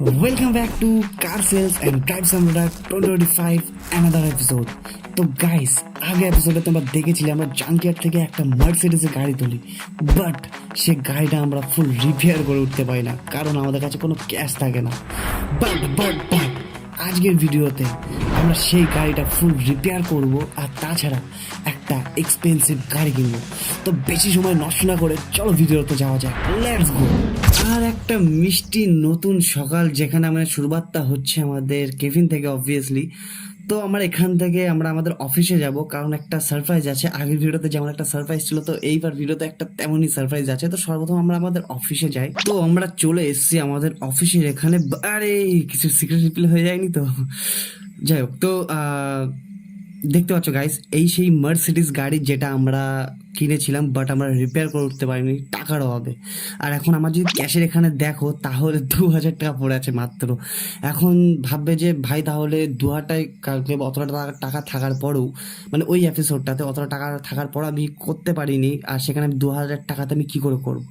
Welcome back to car sales and drive সামরা twenty twenty five another episode তো guys আগে এপিসোডে তোমরা দেখেছিলে আমরা জাঙ্কিয়ার থেকে একটা মার্সিডিসের গাড়ি তুলি বাট সে গাড়িটা আমরা ফুল রিপেয়ার করে উঠতে পারি না, কারণ আমাদের কাছে কোনো ক্যাশ থাকে না। বাট বাট বাট আজকের ভিডিওতে আমরা সেই গাড়িটা ফুল রিপেয়ার করব আর তাছাড়া একটা এক্সপেন্সিভ গাড়ি কিনব। তো বেশি সময় নষ্ট না করে চলো ভিডিওতে যাওয়া যাক। লেটস গো আর একটা মিষ্টি নতুন সকাল যেখানে আমাদের শুরুবাতটা হচ্ছে আমাদের কেভিন থেকে অবভিয়াসলি তো আমার এখান থেকে আমরা আমাদের অফিসে যাব, কারণ একটা সারপ্রাইজ আছে। আগের ভিডিওতে যেমন একটা সারপ্রাইজ ছিল, তো এইবার ভিডিওতে একটা তেমনই সারপ্রাইজ আছে। তো সর্বপ্রথম আমরা আমাদের অফিসে যাই। তো আমরা চলে এসেছি আমাদের অফিসের এখানে। আরে, কিছু সিক্রেট রিপ্লে হয়ে যায়নি তো? যাই হোক, তো দেখতে পাচ্ছ গাইস এই সেই মার্সিডিস গাড়ি যেটা আমরা কিনেছিলাম বাট আমরা রিপেয়ার করে উঠতে পারিনি টাকার অভাবে। আর এখন আমার যদি ক্যাশের এখানে দেখো, তাহলে দু হাজার টাকা পড়ে আছে মাত্র। এখন ভাববে যে, ভাই, তাহলে দু হাজার কালকে অতটা টাকা- থাকার পরেও মানে ওই এপিসোডটাতে অতটা টাকা থাকার পর আমি করতে পারিনি, আর সেখানে আমি দু হাজার টাকাতে আমি কী করে করব?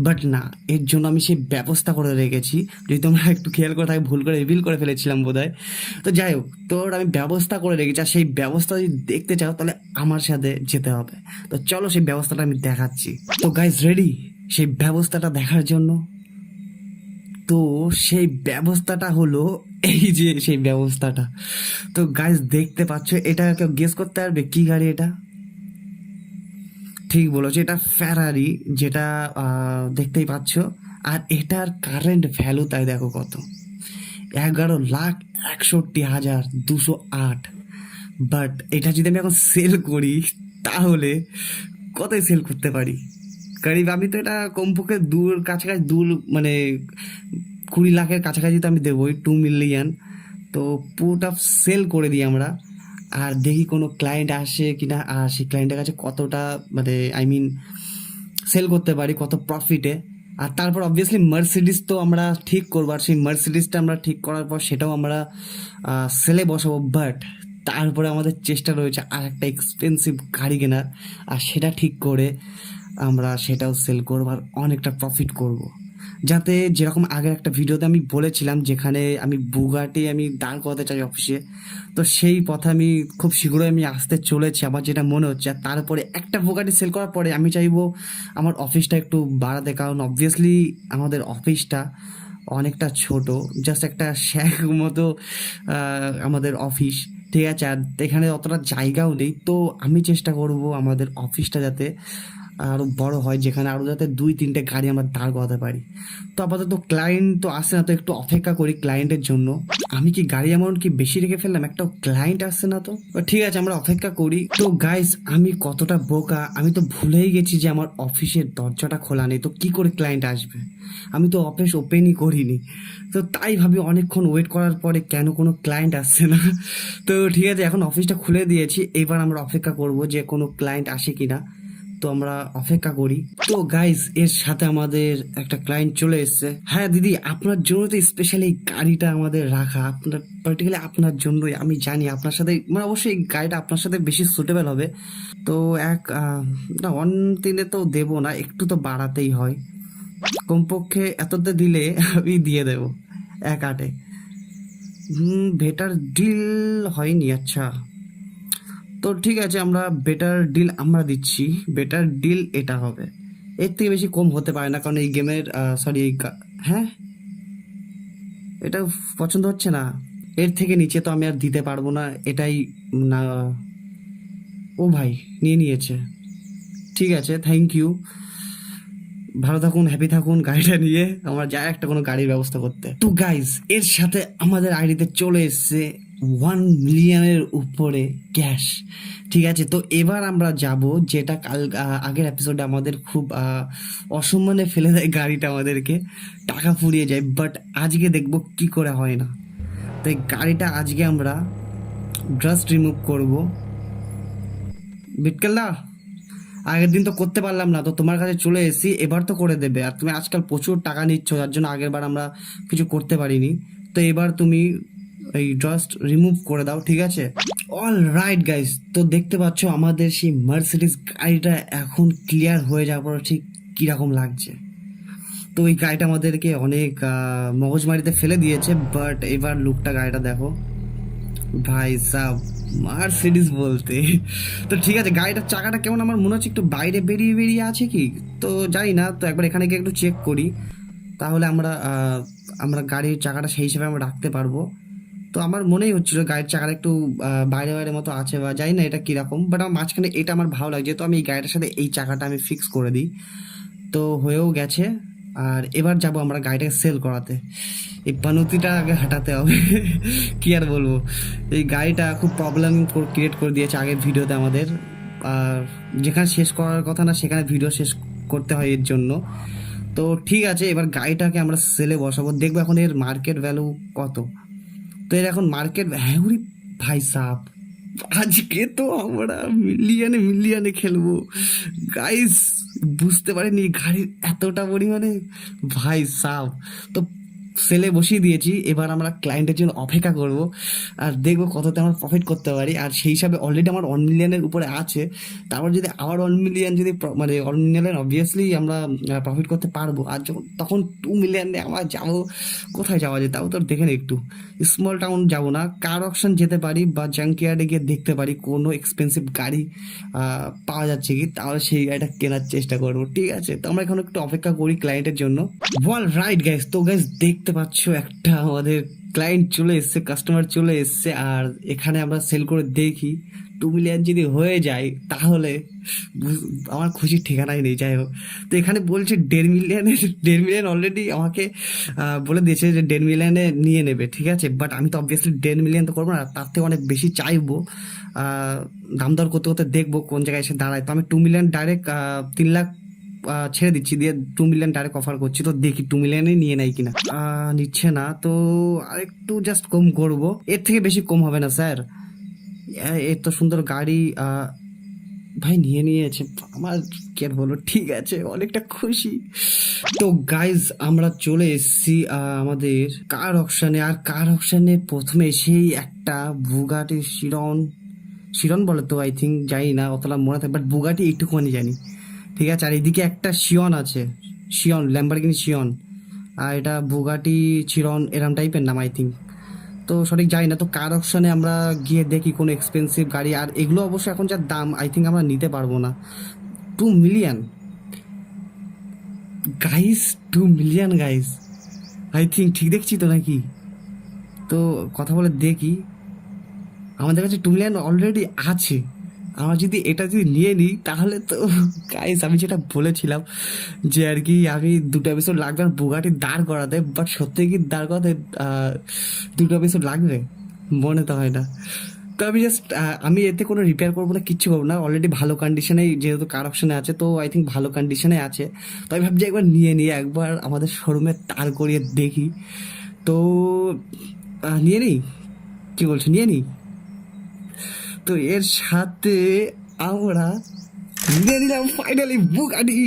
বাট না, এর জন্য আমি সেই ব্যবস্থা করে রেখেছি। যদি তোমরা একটু খেয়াল করে থাকে, ভুল করে রিভিল করে ফেলেছিলাম বোধ তো যাই হোক, তোর আমি ব্যবস্থা করে রেখেছি, আর সেই ব্যবস্থা যদি দেখতে চাও, তাহলে আমার সাথে যেতে হবে। তো চলো সেই ব্যবস্থাটা আমি দেখাচ্ছি। তো গাইজ রেডি সেই ব্যবস্থাটা দেখার জন্য। তো সেই ব্যবস্থাটা হলো এই যে সেই ব্যবস্থাটা। তো গাইজ দেখতে পাচ্ছ, এটা কেউ গেস করতে পারবে? কি গাড়ি এটা? ঠিক বলেছ, এটা ফেরারি যেটা দেখতেই পাচ্ছ। আর এটার কারেন্ট ভ্যালু তাই দেখো কত। এগারো লাখ একষট্টি হাজার দুশো আট। বাট এটা যদি আমি এখন সেল করি তাহলে কতই সেল করতে পারি? কারিব আমি তো এটা কমপক্ষে দূর কাছাকাছি, দূর মানে কুড়ি লাখের কাছাকাছি তো আমি দেবোই টু মিলিয়ন তো পুরোটা সেল করে দিই আমরা। আর দেখি কোনো ক্লায়েন্ট আসে কি না আর সেই ক্লায়েন্টের কাছে কতটা মানে আই মিন সেল করতে পারি, কত প্রফিটে আর তারপর অবভিয়াসলি মার্সিডিস তো আমরা ঠিক করব, আর সেই মার্সিডিসটা আমরা ঠিক করার পর সেটাও আমরা সেলে বসাবো। বাট তারপরে আমাদের চেষ্টা রয়েছে আর একটা এক্সপেন্সিভ গাড়ি কেনার, আর সেটা ঠিক করে আমরা সেটাও সেল করব আর অনেকটা প্রফিট করব। যাতে যেরকম আগের একটা ভিডিওতে আমি বলেছিলাম যেখানে আমি বুগাটি আমি দাঁড় করাতে চাই অফিসে তো সেই পথে আমি খুব শীঘ্রই আমি আসতে চলেছি। আমার যেটা মনে হচ্ছে, আর তারপরে একটা বুগাটি সেল করার পরে আমি চাইব আমার অফিসটা একটু বাড়াতে। কারণ অবভিয়াসলি আমাদের অফিসটা অনেকটা ছোট জাস্ট একটা শ্যাক মতো আমাদের অফিস ঠিক আছে আর এখানে অতটা জায়গাও নেই। তো আমি চেষ্টা করব আমাদের অফিসটা যাতে আরও বড় হয়, যেখানে আরও যাতে দুই, তিনটে গাড়ি আমরা দাঁড় করাতে পারি। তো আপাতত ক্লায়েন্ট তো আসে না, তো একটু অপেক্ষা করি ক্লায়েন্টের জন্য। আমি কি গাড়ি অ্যামাউন্ট কি বেশি রেখে ফেললাম? একটা ক্লায়েন্ট আসছে না তো। ঠিক আছে, আমরা অপেক্ষা করি। তো গাইস আমি কতটা বোকা? আমি তো ভুলেই গেছি যে আমার অফিসের দরজাটা খোলা নেই। তো কি করে ক্লায়েন্ট আসবে? আমি তো অফিস ওপেনই করিনি। তো তাই ভাবি অনেকক্ষণ ওয়েট করার পরে কেন কোনো ক্লায়েন্ট আসছে না? তো ঠিক আছে, এখন অফিসটা খুলে দিয়েছি। এবার আমরা অপেক্ষা করব যে কোনো ক্লায়েন্ট আসে কিনা। তো আমরা অপেক্ষা করি। তো গাইস এর সাথে আমাদের একটা ক্লায়েন্ট চলে এসেছে। হ্যাঁ দিদি, আপনার জন্য তো স্পেশালি এই গাড়িটা আমাদের রাখা। আপনার পার্টিকুলার আপনার জন্যই, আমি জানি আপনার সাথে মানে অবশ্যই এই গাড়িটা আপনার সাথে বেশি সুটেবল হবে। তো এক না অন তিনে তো দেবো না, একটু তো বাড়াতেই হয়। কমপক্ষে এততে দিলে আমি দিয়ে দেব, এক আটে। হুম বেটার ডিল হয়নি আচ্ছা। তো ঠিক আছে, আমরা বেটার ডিল আমরা দিচ্ছি। বেটার ডিল এটা হবে। এর থেকে বেশি কম হতে পারে না, কারণ এই গেমের সরি এই হ্যাঁ? এটা পছন্দ হচ্ছে না। এর থেকে নিচে তো আমি আর দিতে পারব না, এটাই না। ও ভাই, নিয়ে নিয়েছে। ঠিক আছে থ্যাংক ইউ ভালো থাকুন হ্যাপি থাকুন গাড়িটা নিয়ে। আমরা যায় একটা কোনো গাড়ির ব্যবস্থা করতে। তো গাইজ এর সাথে আমাদের আইডিতে চলে এসছে ওয়ান মিলিয়নের উপরে ক্যাশ ঠিক আছে, তো এবার আমরা যাব, যেটা কাল আগের এপিসোডে আমাদের খুব অসম্মানে ফেলে দেয় গাড়িটা আমাদেরকে। টাকা ফুরিয়ে যায় বাট আজকে দেখব কি করে হয় না। তো এই গাড়িটা আজকে আমরা ড্রাস্ট রিমুভ করব। বিটকেল্লা আগের দিন তো করতে পারলাম না, তো তোমার কাছে চলে এসেছি, এবার তো করে দেবে। আর তুমি আজকাল প্রচুর টাকা নিচ্ছ, যার জন্য আগের বার আমরা কিছু করতে পারিনি। তো এবার তুমি এই জাস্ট রিমুভ করে দাও, ঠিক আছে? অল রাইট গাইস তো দেখতে পাচ্ছ আমাদের সেই মার্সিডিস গাড়িটা এখন ক্লিয়ার হয়ে যাওয়ার পর ঠিক কীরকম লাগছে। তো ওই গাড়িটা আমাদেরকে অনেক মগজমারিতে ফেলে দিয়েছে বাট এবার লুকটা গাড়িটা দেখো। ভাই সাহ মার্সিডিস বলতে। তো ঠিক আছে, গাড়িটার চাকাটা কেমন আমার মনে হচ্ছে একটু বাইরে বেরিয়ে বেরিয়ে আছে কি? তো জানি না, তো একবার এখানে গিয়ে একটু চেক করি। তাহলে আমরা আমরা গাড়ির চাকাটা সেই হিসেবে আমরা রাখতে পারব। তো আমার মনেই হচ্ছিল গাড়ির চাকাটা একটু বাইরে বাইরে মতো আছে বা জানি না এটা কীরকম বাট আমার মাঝখানে এটা আমার ভালো লাগছে তো আমি এই গাড়িটার সাথে এই চাকাটা আমি ফিক্স করে দিই। তো হয়েও গেছে, আর এবার যাব আমরা গাড়িটাকে সেল করাতে। এই পানুতিটা আগে হাঁটাতে হবে, কি আর বলব। এই গাড়িটা খুব প্রবলেম ক্রিয়েট করে দিয়েছে আগের ভিডিওতে আমাদের, আর যেখানে শেষ করার কথা না সেখানে ভিডিও শেষ করতে হয় এর জন্য। তো ঠিক আছে, এবার গাড়িটাকে আমরা সেলে বসাবো, দেখব এখন এর মার্কেট ভ্যালু কত। তো এর এখন মার্কেট হ্যাঁ ভাই সাপ আজকে তো আমরা মিলিয়নে মিলিয়নে খেলব। গাইস বুঝতে পারিনি গাড়ির এতটা পরিমাণে। ভাই সাপ তো সেলে বসিয়ে দিয়েছি, এবার আমরা ক্লায়েন্টের জন্য অপেক্ষা করব আর দেখব কততে আমরা প্রফিট করতে পারি। আর সেই হিসাবে অলরেডি আমার ওয়ান মিলিয়নের উপরে আছে। তারপর যদি আবার ওয়ান মিলিয়ন যদি মানে ওয়ান মিলিয়ন অবভিয়াসলি আমরা প্রফিট করতে পারব। আর যখন, তখন টু মিলিয়নে আমরা যাব। কোথায় যাওয়া যায় তাও তো দেখে একটু। স্মল টাউন যাব না। কার অপশন যেতে পারি বা জাঙ্কিয়ার্ডে গিয়ে দেখতে পারি। কোনো এক্সপেন্সিভ গাড়ি পাওয়া যাচ্ছে কি? তাহলে সেই গাড়িটা কেনার চেষ্টা করব। ঠিক আছে? তো আমরা এখন একটু অপেক্ষা করি ক্লায়েন্টের জন্য। ওয়াল রাইট গাইস তো গাইস দেখতে পাচ্ছ একটা আমাদের ক্লায়েন্ট চলে এসছে কাস্টমার চলে এসছে, আর এখানে আমরা সেল করে দেখি। টু মিলিয়ন যদি হয়ে যায়, তাহলে আমার খুশির ঠিকানাই নেই, যাই হোক। তো এখানে বলছে দেড় মিলিয়নের দেড় মিলিয়ন অলরেডি আমাকে বলে দিয়েছে যে দেড় মিলিয়নে নিয়ে নেবে, ঠিক আছে? বাট আমি তো অবভিয়াসলি দেড় মিলিয়ন তো করব না তার থেকে অনেক বেশি চাইব। দাম দর করতে করতে দেখব কোন জায়গায় এসে দাঁড়ায়। তো আমি টু মিলিয়ন ডাইরেক্ট তিন লাখ ছেড়ে দিচ্ছি, দিয়ে টু মিলিয়ন ডাইরেক্ট অফার করছি, তো দেখি টু মিলিয়নে নিয়ে নেয় কিনা। নিচ্ছে না, তো আরেকটু জাস্ট কম করব। এর থেকে বেশি কম হবে না, স্যার। এত সুন্দর গাড়ি ভাই নিয়ে নিয়েছে, আমার কি আর বলব, ঠিক আছে, অনেকটা খুশি। তো গাইজ আমরা চলে এসেছি আমাদের কার অপশানে আর কার অপশানে প্রথমে সেই একটা বুগাটি শিরন শিরন বলে তো আই থিঙ্ক জানি না, অতটা মনে থাকে বাট বুগাটি একটুখানি জানি। ঠিক আছে, আর এদিকে একটা শিয়ন আছে, শিয়ন ল্যাম্বারগিনি শিয়ন, আর এটা বুগাটি চিরন এরম টাইপের নাম আই থিঙ্ক তো সঠিক জানি না, তো কার অপশানে আমরা গিয়ে দেখি কোনো এক্সপেন্সিভ গাড়ি, আর এগুলো অবশ্য এখন যা দাম আই থিঙ্ক আমরা নিতে পারব না। Two million guys two million guys I think ঠিক দেখছি তো নাকি? তো কথা বলে দেখি। আমাদের কাছে টু মিলিয়ন অলরেডি আছে। আমরা যদি এটা যদি নিয়ে নিই, তাহলে তো গাইস আমি যেটা বলেছিলাম যে আর কি, আমি দুটো এপিসোড লাগবে আর বুগাটি দাঁড় করাতে বাট সত্যি কি দাঁড় করাতে দুটো এপিসোড লাগবে? মনে তো হয় না। তো আমি জাস্ট আমি এতে কোনো রিপেয়ার করব না, কিচ্ছু করব না। অলরেডি ভালো কন্ডিশনেই যেহেতু কার অপশনে আছে, তো আই থিঙ্ক ভালো কন্ডিশনে আছে। তো আমি ভাবছি একবার নিয়ে নিয়ে একবার আমাদের শোরুমে তার করিয়ে দেখি। তো নিয়ে নিই? কি বলছো? নিয়ে নিই? তো এর সাথে আমরা নিয়ে নিলাম ফাইনালি বুগাটি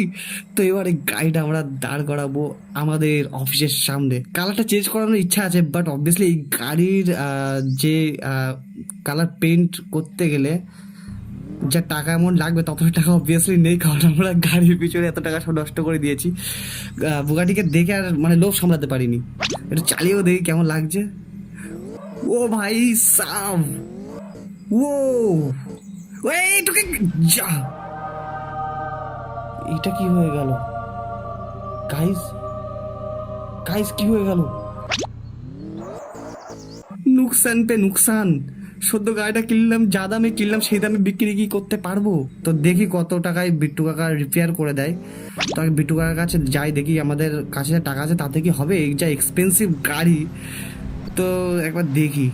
তো এবারে গাড়িটা আমরা দাঁড় করাবো আমাদের অফিসের সামনে। কালারটা চেঞ্জ করানোর ইচ্ছা আছে বাট অবভিয়াসলি এই গাড়ির যে কালার পেন্ট করতে গেলে যা টাকা এমন লাগবে ততটা টাকা অবভিয়াসলি নেই, কারণ আমরা গাড়ির পিছনে এত টাকা সব নষ্ট করে দিয়েছি। বুগাটিকে দেখে আর মানে লোভ সামলাতে পারিনি। একটু চালিয়েও দেখি কেমন লাগছে। ও ভাই সাম ও এই, তোকে যা। এটা কি হয়ে গেল? গাইস গাইস কি হয়ে গেল? নুকসান পে নুকসান। সদ্য গাড়িটা কিনলাম, যা দামে কিনলাম, সেই দামে বিক্রি কি করতে পারব? তো দেখি কত টাকায় বিট্টু কাকা রিপেয়ার করে দেয়। তো আমি বিট্টু কাকার কাছে যাই, দেখি আমাদের কাছে টাকা আছে, তাতে কি হবে? এই যা এক্সপেন্সিভ গাড়ি। তো একবার দেখি।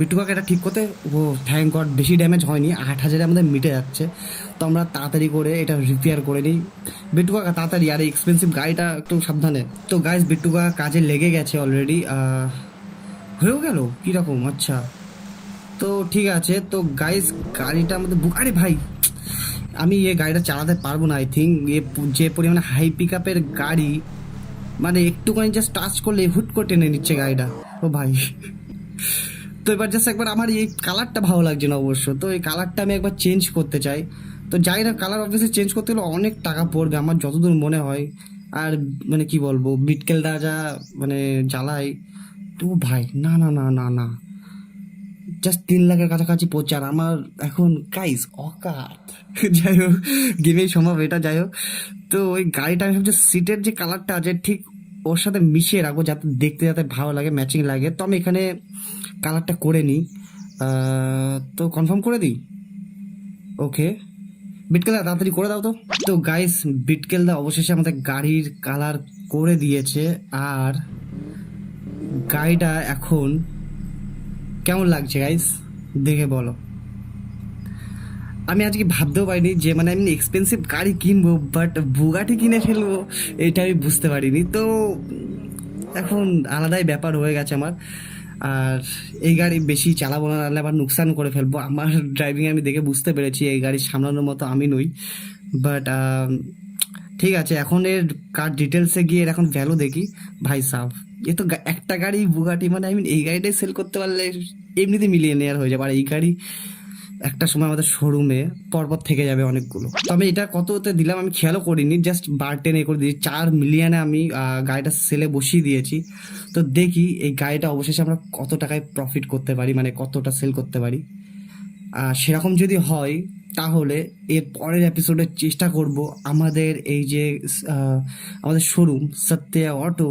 বিট্টু কাকা এটা ঠিক করতে, ও থ্যাংক গড বেশি ড্যামেজ হয়নি, আট হাজারে আমাদের মিটে যাচ্ছে। তো আমরা তাড়াতাড়ি করে এটা রিপেয়ার করে নিই। বিট্টু কাকা তাড়াতাড়ি, আর এক্সপেন্সিভ গাড়িটা একটু সাবধানে। তো গাইজ বিট্টু কাকা কাজে লেগে গেছে অলরেডি হয়েও গেল? কীরকম? আচ্ছা। তো ঠিক আছে, তো গাইজ গাড়িটা আমাদের বুক আরে ভাই, আমি এ গাড়িটা চালাতে পারব না আই থিঙ্ক এ যে পরিমাণে হাই পিক আপের গাড়ি মানে একটুখানি জাস্ট টাচ করলে হুট করে টেনে নিচ্ছে গাড়িটা। ও ভাই। তো এবার জাস্ট একবার আমার এই কালারটা ভালো লাগছে না অবশ্য। তো এই কালারটা আমি একবার চেঞ্জ করতে চাই। তো যাই না কালার অবভিয়াসলি চেঞ্জ করতে গেলে অনেক টাকা পড়বে, আমার যতদূর মনে হয়। আর মানে কি বলব বিটকেলটা যা মানে জ্বালাই। তো ভাই, না না না না না। জাস্ট তিন লাখের কাছাকাছি আর আমার এখন গাইস অকাত। যাই হোক, গেমেই সম্ভব এটা, যাই হোক। তো ওই গাড়িটা আমি ভাবছি সিটের যে কালারটা আছে, ঠিক ওর সাথে মিশিয়ে রাখব, যাতে দেখতে যাতে ভালো লাগে ম্যাচিং লাগে। তো আমি এখানে কালারটা করে নিই। তো কনফার্ম করে দিই? ওকে বিটকেলদা তাড়াতাড়ি করে দাও তো। তো গাইস বিটকেলদা অবশেষে আমাদের গাড়ির কালার করে দিয়েছে। আর গাড়িটা এখন কেমন লাগছে গাইস দেখে বলো। আমি আজকে ভাবতেও পারিনি যে মানে আমি এক্সপেন্সিভ গাড়ি কিনবো বাট বুগাটি কিনে ফেলব, এটা আমি বুঝতে পারিনি। তো এখন আলাদাই ব্যাপার হয়ে গেছে আমার। আর এই গাড়ি বেশি চালাবো না, নাহলে আবার নুকসান করে ফেলব। আমার ড্রাইভিং আমি দেখে বুঝতে পেরেছি, এই গাড়ি সামলানোর মতো আমি নই। বাট ঠিক আছে, এখন এর কার ডিটেলসে গিয়ে এর এখন ভ্যালু দেখি। ভাই সাহ এ তো একটা গাড়ি বুগাটি মানে আই মিন এই গাড়িটাই সেল করতে পারলে এমনিতে মিলিয়ে নেওয়ার হয়ে যাবে। আর এই গাড়ি একটা সময় আমাদের শোরুমে পরপর থেকে যাবে অনেকগুলো। তো আমি এটা কততে দিলাম আমি খেয়ালও করিনি জাস্ট বার টেনে করে দিয়েছি। চার মিলিয়নে আমি গাড়িটা সেলে বসিয়ে দিয়েছি। তো দেখি এই গাড়িটা অবশেষে আমরা কত টাকায় প্রফিট করতে পারি মানে কতটা সেল করতে পারি। আর সেরকম যদি হয়, তাহলে এর পরের এপিসোডে চেষ্টা করব আমাদের এই যে আমাদের শোরুম সত্যা অটো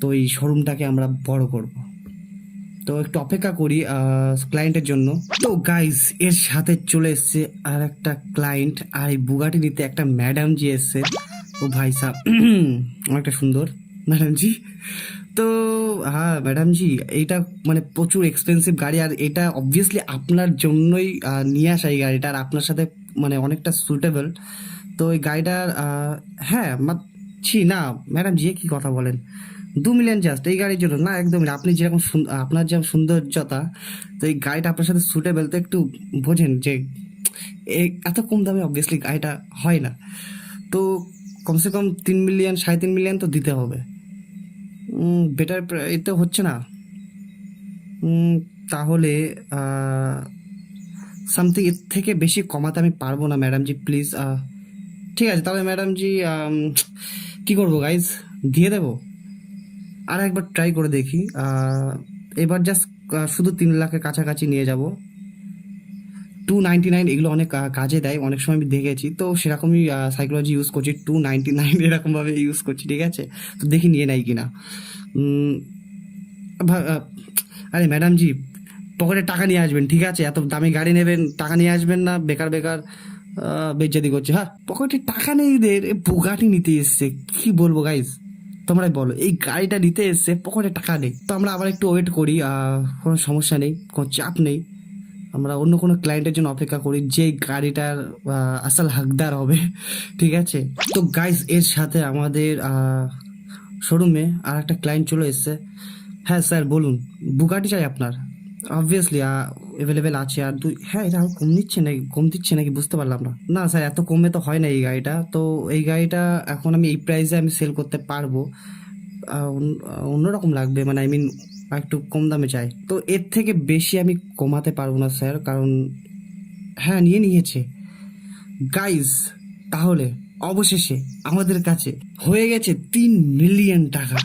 তো এই শোরুমটাকে আমরা বড় করব। তো একটু অপেক্ষা করি ক্লায়েন্টের জন্য। তো গাইস এর সাথে চলে এসছে আর একটা ক্লায়েন্ট আর এই বুগাটি নিতে একটা ম্যাডাম জি এসছে। ও ভাই সাহ অনেকটা সুন্দর ম্যাডাম জি। তো হ্যাঁ ম্যাডাম জি, এইটা মানে প্রচুর এক্সপেন্সিভ গাড়ি, আর এটা অবভিয়াসলি আপনার জন্যই নিয়ে আসা এই গাড়িটা, আর আপনার সাথে মানে অনেকটা সুটেবল তো এই গাড়িটার হ্যাঁ ছি, না ম্যাডাম জি কি কথা বলেন? দু মিলিয়ন জাস্ট এই গাড়ির জন্য। না, একদমই আপনি যেরকম আপনার যে সৌন্দর্যতা, তো এই গাড়িটা আপনার সাথে সুটেবল তো একটু বোঝেন যে এত কম দামে অবভিয়াসলি গাড়িটা হয় না। তো কমসে কম তিন মিলিয়ন, সাড়ে তিন মিলিয়ন তো দিতে হবে। বেটার এতে হচ্ছে না। তাহলে সামথিং এর থেকে বেশি কমাতে আমি পারব না ম্যাডাম জি প্লিজ ঠিক আছে, তাহলে ম্যাডাম জি কি করব গাইজ দিয়ে দেবো? আর একবার ট্রাই করে দেখি। এবার জাস্ট শুধু তিন লাখের কাছাকাছি নিয়ে যাব। টু নাইনটি নাইন এগুলো অনেক কাজে দেয়। অনেক সময় আমি দেখেছি। তো সেরকমই সাইকোলজি ইউজ করছি। টু নাইনটি নাইন এরকমভাবে ইউজ করছি ঠিক আছে? তো দেখি নিয়ে নেয় ভা- আহ, আরে ম্যাডাম জি পকেটে টাকা নিয়ে আসবেন ঠিক আছে? এত দামি গাড়ি নেবেন টাকা নিয়ে আসবেন না। বেকার বেকার বেজ্জাদি করছে। হ্যাঁ পকেটে টাকা নেই এদের বুগাটি নিতে এসছে। কি বলব গাইজ তোমরাই বলো, এই গাড়িটা নিতে এসে পকেটে টাকা নেই। তো আমরা আবার একটু ওয়েট করি কোনো সমস্যা নেই, কোনো চাপ নেই। আমরা অন্য কোনো ক্লায়েন্টের জন্য অপেক্ষা করি যে গাড়িটার আসল হাকদার হবে, ঠিক আছে? তো গাইস এর সাথে আমাদের শোরুমে আর একটা ক্লায়েন্ট চলে এসছে। হ্যাঁ স্যার বলুন বুগাটি চাই আপনার? অবভিয়াসলি অ্যাভেলেবেল আছে। আর দুই হ্যাঁ এটা কম নিচ্ছে নাকি? কম দিচ্ছে নাকি? বুঝতে পারলাম না। না স্যার এত কমে তো হয় না এই গাড়িটা। তো এই গাড়িটা এখন আমি এই প্রাইসে আমি সেল করতে পারব। অন্য- অন্যরকম লাগবে। মানে আই মিন একটু কম দামে চাই। তো এর থেকে বেশি আমি কমাতে পারব না স্যার কারণ হ্যাঁ নিয়ে নিয়েছে। গাইজ তাহলে অবশেষে আমাদের কাছে হয়ে গেছে তিন মিলিয়ন টাকা।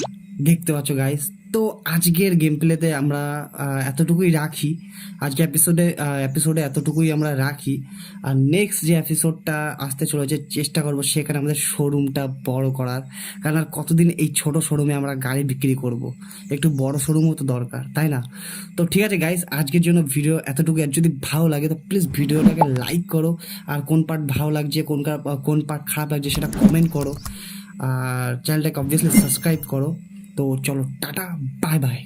দেখতে পাচ্ছ গাইজ তো আজকের গেম প্লেতে আমরা এতটুকুই রাখি। আজকে এপিসোডে এপিসোডে এতটুকুই আমরা রাখি। আর নেক্সট যে এপিসোডটা আসতে চলেছে, চেষ্টা করব সেখানে আমাদের শোরুমটা বড় করার। কারণ আর কতদিন এই ছোট শোরুমে আমরা গাড়ি বিক্রি করব? একটু বড় শোরুমও তো দরকার, তাই না? তো ঠিক আছে গাইস আজকের জন্য ভিডিও এতটুকু আর যদি ভালো লাগে, তো প্লিজ ভিডিওটাকে লাইক করো। আর কোন পার্ট ভালো লাগছে, কোন কোন পার্ট খারাপ লাগছে, সেটা কমেন্ট করো। আর চ্যানেলটাকে অবভিয়াসলি সাবস্ক্রাইব করো। তো চলো টাটা বাই বাই